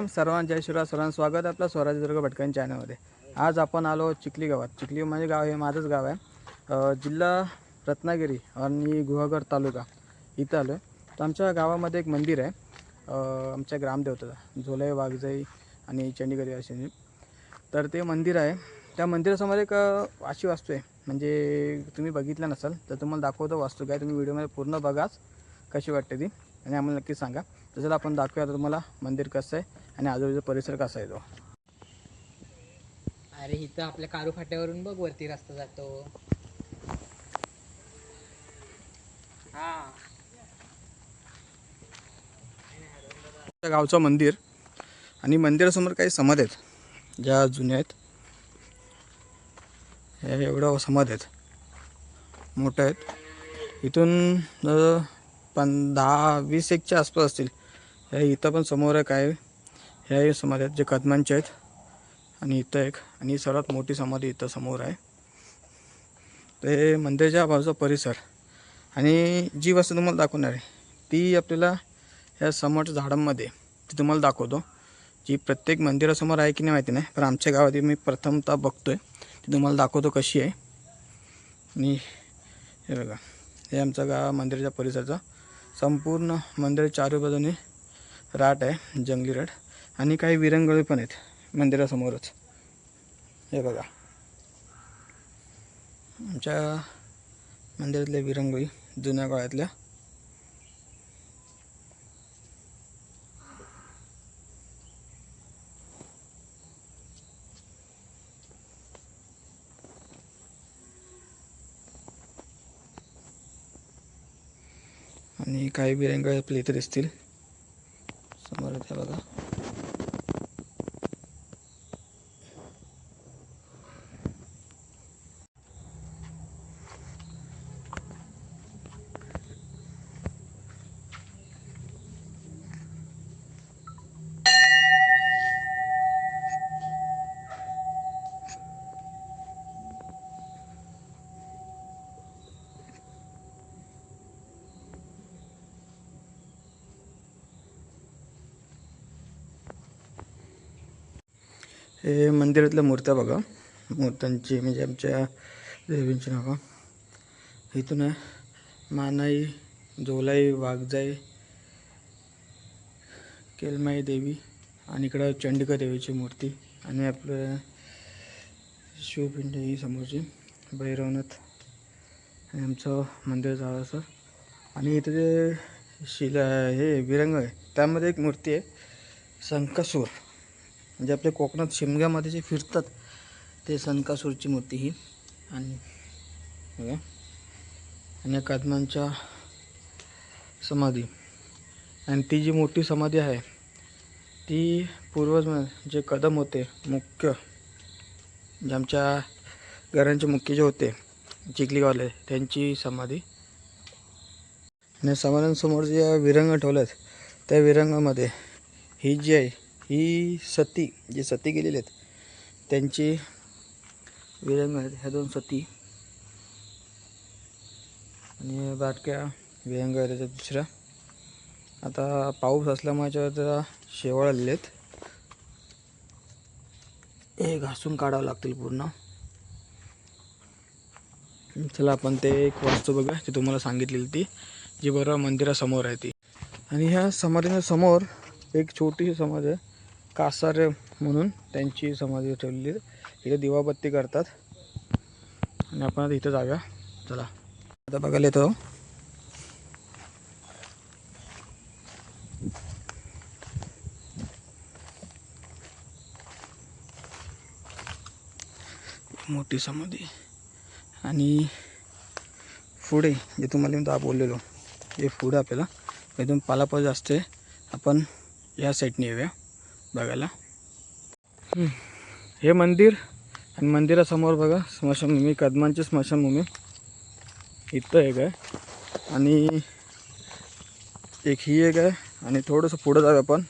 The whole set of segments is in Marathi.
वेलकम सर्वांना जय शिवराज सर्वांचं स्वागत आहे आपलं स्वराज दुर्ग भटकन चॅनलमध्ये आज आपण आलो चिखली गावात. चिखली म्हणजे गाव हे माझंच गाव आहे. जिल्हा रत्नागिरी आणि गुहागर तालुका इथं आलो आहे तर आमच्या गावामध्ये एक मंदिर आहे. आमच्या ग्रामदेवतेचं झोलय वाघजाई आणि चंडीगढी असे. तर ते मंदिर आहे. त्या मंदिरासमोर एक अशी वास्तू आहे. म्हणजे तुम्ही बघितलं नसाल तर तुम्हाला दाखवतो वास्तू. काय तुम्ही व्हिडिओमध्ये पूर्ण बघाच कशी वाटते ती. आणि आम्हाला नक्की सांगा. तसं आपण दाखवूया आता तुम्हाला मंदिर कसं आहे. आणि आजूबाजूचा परिसर कसा आहे तो? अरे इथं आपल्या कारू फाट्यावरून बघ वरती रस्ता जातो. हा. गावचं मंदिर आणि मंदिरासमोर काही समाधी आहेत. ज्या जुन्या आहेत. हे एवढं समाधी आहेत. मोठ्या आहेत. इथून पण दहा वीस एकच्या आसपास असतील. हे इथं पण समोर आहे काय? ह्या समाधी आहेत जे कदमांचे आहेत. आणि इथं एक आणि सर्वात मोठी समाधी इथं समोर आहे. ते मंदिराच्या बाजूचा परिसर. आणि जी वस्तू तुम्हाला दाखवणार आहे ती आपल्याला ह्या समोरच्या झाडांमध्ये ती तुम्हाला दाखवतो. जी प्रत्येक मंदिरासमोर आहे की नाही माहिती नाही पण आमच्या गावात मी प्रथमतः बघतो आहे ती तुम्हाला दाखवतो कशी आहे. आणि हे बघा हे आमचा गाव मंदिराच्या परिसरचा. संपूर्ण मंदिर चारी बाजूने राट आहे जंगली राट. आणि काही विरंगळे पण आहेत मंदिरासमोरच. हे बघा. आमच्या मंदिरातल्या विरंगळी जुन्या काळातल्या. आणि काही बिरंगा आपल्या इथे दिसतील समोर त्या बघा हे मंदिरातल्या मूर्त्या बघा. मूर्त्यांची म्हणजे आमच्या देवींची नावं. इथून आहे मानाई जोलाई वाघजाई केलमाई देवी आणि इकडं चंडिका देवीची मूर्ती आणि आपलं शिवपिंड ही समोरची भैरवनाथ. आणि आमचं मंदिर जावं असं. आणि इथं जे शिला हे विरंग आहे त्यामध्ये एक मूर्ती आहे संकासूर म्हणजे आपल्या कोकणात शिमग्यामध्ये जे फिरतात ते सनकासूरची मूर्ती ही. आणि बघा. आणि या कदमांच्या समाधी. आणि ती जी मोठी समाधी आहे ती पूर्वज जे कदम होते. मुख्य. जे आमच्या घरांचे मुख्य जे होते चिखलीवाले त्यांची समाधी. आणि समाधांसमोर जे विरंग ठेवल्यात आहेत त्या विरंगामध्ये ही जी आहे ही सती जे सती गेलेले आहेत त्यांची विरंग आहेत. ह्या दोन सती आणि बाटक्या विरंग आहेत. त्याच्या दुसऱ्या. आता पाऊस असल्यामुळे जरा शेवाळ आलेले आहेत. हे घासून काढावं लागतील पूर्ण. चला आपण ते एक वास्तू बघा ती तुम्हाला सांगितलेली ती जी बरोबर मंदिरासमोर आहे ती. आणि ह्या समाधीच्या समोर एक छोटीशी समाज आहे. कासार म्हणून त्यांची समाधी ठेवलेली इथे दिवाबत्ती करतात. आणि आपण आता इथं जाऊया. चला. आता बघायला येतो. मोठी समाधी. आणि पुढे जे तुम्हाला मी बोललेलो हे पुढे आपल्याला एकदम पालापाल जास्त आपण या साईडने येऊया. बघायला. हे मंदिर आणि मंदिरासमोर बघा स्मशानभूमी कदमांची स्मशानभूमी. इथं एक आहे. आणि एक ही एक आहे. आणि थोडंसं पुढं जाऊ आपण.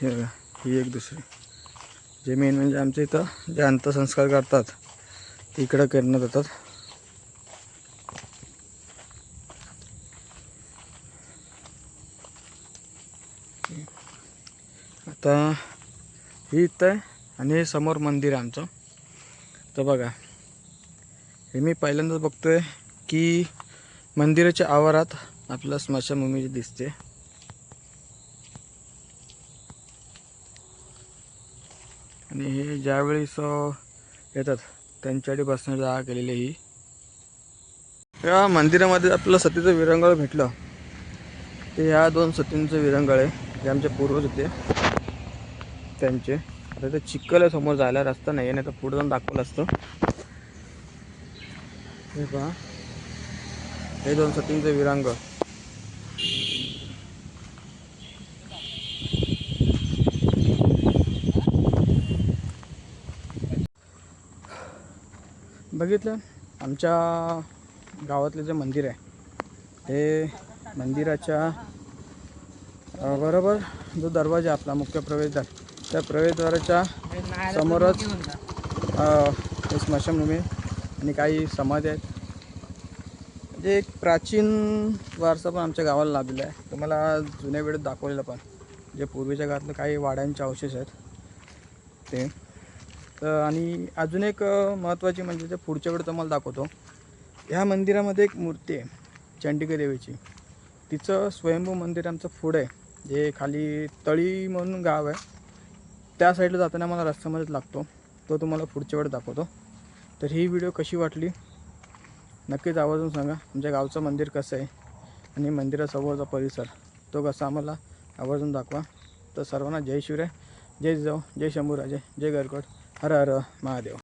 हे बघा ही एक दुसरी. जे मेन म्हणजे आमच्या इथं जे अंत्यसंस्कार करतात ते इकडं करण्यात येतात ही इथं आहे आणि हे समोर मंदिर आहे आमचं. तर बघा हे मी पहिल्यांदाच बघतोय की मंदिराच्या आवारात आपलं स्मशानभूमी दिसते. आणि हे ज्यावेळेस येतात त्यांच्यासाठी बसण्याची जागा केलेली ही. या मंदिरामध्ये आपलं सतीचं विरंगळ भेटलं. ते ह्या दोन सतींचं विरंगळ आहे जे आमचे पूर्वज होते. त्यांचे. आता ते चिखल आहे समोर जायला रस्ता नाही आहे नाही तर पुढे जाऊन दाखवलं असतं. हे पहा. हे दोन सतींचं विरांग. बघितलं? आमच्या गावातलं जे मंदिर आहे ते मंदिराच्या बरोबर जो दरवाजा आपला मुख्य प्रवेशद्वार. त्या प्रवेशद्वाराच्या समोरच स्मशानभूमी आणि काही समाधी आहेत. म्हणजे एक प्राचीन वारसा पण आमच्या गावाला लाभलेला आहे. तुम्हाला जुन्या वेळेत दाखवलेलं पण जे पूर्वीच्या काळातलं काही वाड्यांचे अवशेष आहेत ते. तर आणि अजून एक महत्त्वाची म्हणजे ते पुढच्या वेळेत तुम्हाला दाखवतो. ह्या मंदिरामध्ये एक मूर्ती आहे चंडिका देवीची. तिचं स्वयंभू मंदिर आमचं पुढं आहे. जे खाली तळी म्हणून गाव आहे. त्या साईडला जाताना मला रस्त्यामध्येच लागतो. तो तुम्हाला पुढच्या वेळ दाखवतो. तर ही व्हिडिओ कशी वाटली? नक्कीच आवाजून सांगा. आमच्या गावचं मंदिर कसं आहे? आणि मंदिरासमोरचा परिसर तो कसा? आम्हाला आवाजून दाखवा. तर सर्वांना जय शिवराय जय जाऊ जय शंभूराजे जय गरकोट हर हर महादेव.